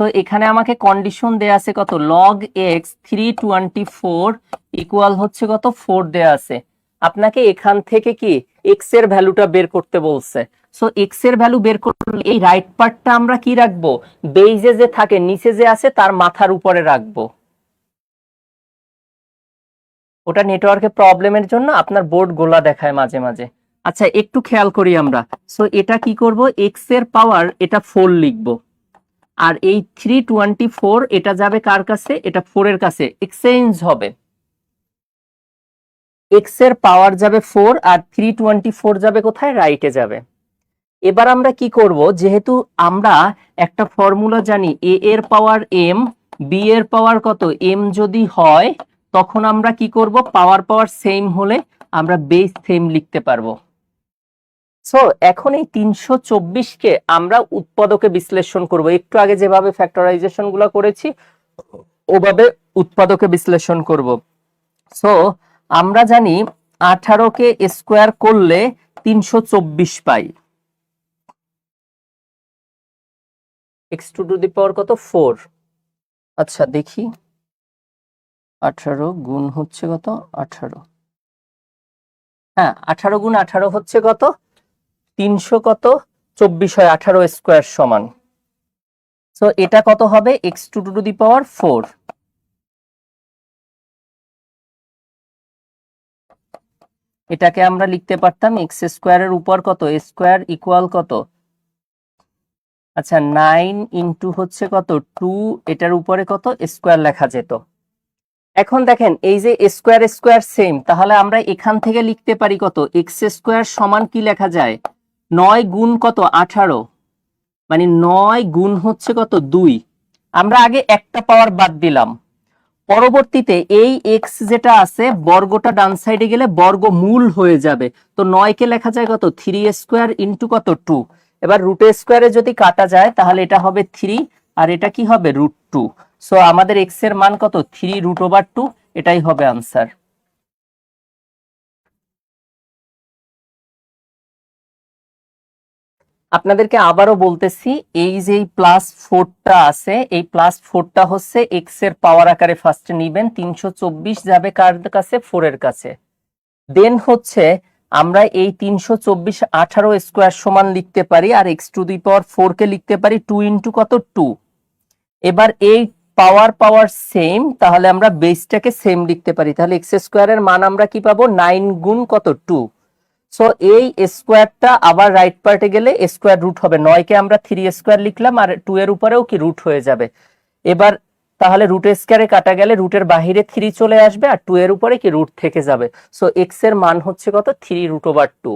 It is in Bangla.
তো এখানে আমাকে কন্ডিশন দেয়া আছে কত? Log x three twenty four equal হচ্ছে কত? ফোর দেয়া আছে। আপনাকে এখান থেকে কি? এক্সের ভ্যালুটা বের করতে বলছে। সো এক্সের ভ্যালু বের করলে এই রাইট পার্টটা আমরা কি রাখব? বেইজে যে থাকে, নিচে যে আছে, তার মাথার উপরে রাখব। ওটা নেটওয়ার্কে প্রবলেমের জন্য আপনার বোর্ড গোলা দেখায় মাঝে মাঝে। আচ্ছা একটু খেয়াল করি আমরা। সো এটা কি করব? এক্সের পাওয়ার এটা ফোর লিখব। আর এই থ্রি টোয়েন্টি ফোর এটা যাবে কার কাছে? এটা ফোর এর কাছে। এক্সচেঞ্জ হবে। এক্সের পাওয়ার যাবে ফোর আর থ্রি টোয়েন্টি ফোর যাবে কোথায়? রাইটে যাবে। এবার আমরা কি করব? যেহেতু আমরা একটা ফর্মুলা জানি এ এর পাওয়ার এম বি এর পাওয়ার কত? এম যদি হয়, তখন আমরা কি করব? পাওয়ার পাওয়ার সেম হলে আমরা বেস সেম লিখতে পারব। সো এখন এই তিনশো চব্বিশকে আমরা উৎপাদকে বিশ্লেষণ করব। একটু আগে যেভাবে ফ্যাক্টরাইজেশনগুলো করেছি, ওভাবে উৎপাদকে বিশ্লেষণ করব। সো আমরা জানি আঠারোকে স্কোয়ার করলে তিনশো চব্বিশ পাই। X to to the power কত? ফোর আচ্ছা দেখি। আঠারো গুণ হচ্ছে কত? আঠারো। হ্যাঁ আঠারো গুণ আঠারো হচ্ছে কত? তিনশো কত? চব্বিশ হয় আঠারো স্কোয়ার সমান। সো এটা কত হবে? X to to the power four. এটাকে আমরা লিখতে পারতাম এক্স স্কোয়ারের উপর কত? স্কোয়ার ইকুয়াল কত? আচ্ছা নাইন ইন্টু হচ্ছে কত? টু, এটার উপরে কত? স্কোয়ার লেখা যেত। এখন দেখেন, এই যে স্কোয়ার স্কোয়ার সেম, তাহলে আমরা এখান থেকে লিখতে পারি কত? এক্স স্কোয়ার সমান কি লেখা যায়? নয় গুণ কত? আঠারো। মানে নয় গুণ হচ্ছে কত? দুই। আমরা আগে একটা পাওয়ার বাদ দিলাম। পরবর্তীতে এই এক্স যেটা আছে, বর্গটা ডান সাইডে গেলে বর্গ মূল হয়ে যাবে। তো নয়কে লেখা যায় কত? থ্রি স্কোয়ার ইন্টু কত? টু এবার রুট স্কোয়ারে যদি কাটা যায়, তাহলে এটা হবে থ্রি আর এটা কি হবে? রুট টু সো আমাদের এক্সের মান কত? থ্রি রুট ওভার টু এটাই হবে আনসার আপনাদেরকে আবারও বলতেছি, এই যে এই প্লাস ফোরটা আছে, এই প্লাস ফোরটা হচ্ছে এক্সের পাওয়ার আকারে ফার্স্টে নিবেন, তিনশো চব্বিশ যাবে কার কাছে? ফোর এর কাছে। দেন হচ্ছে আমরা এই তিনশো চব্বিশ আঠারো স্কোয়ার সমান লিখতে পারি আর x to the power four কে লিখতে পারি টু ইন্টু কত? টু এবার এই পাওয়ার পাওয়ার সেম তাহলে আমরা বেসটাকে সেম লিখতে পারি। তাহলে এক্স স্কোয়ারের মান আমরা কি পাবো? নাইন গুণ কত? টু সো এই স্কোয়ারটা আবার রাইট পার্টে গেলে স্কোয়ার রুট হবে। নয়কে আমরা থ্রি স্কোয়ার লিখলাম আর টু এর উপরেও কি রুট হয়ে যাবে। এবার তাহলে রুট স্কোয়ারে কাটা গেলে রুটের বাহিরে থ্রি চলে আসবে আর টু এর উপরে কি রুট থেকে যাবে। সো এক্সের মান হচ্ছে কত? Three root over two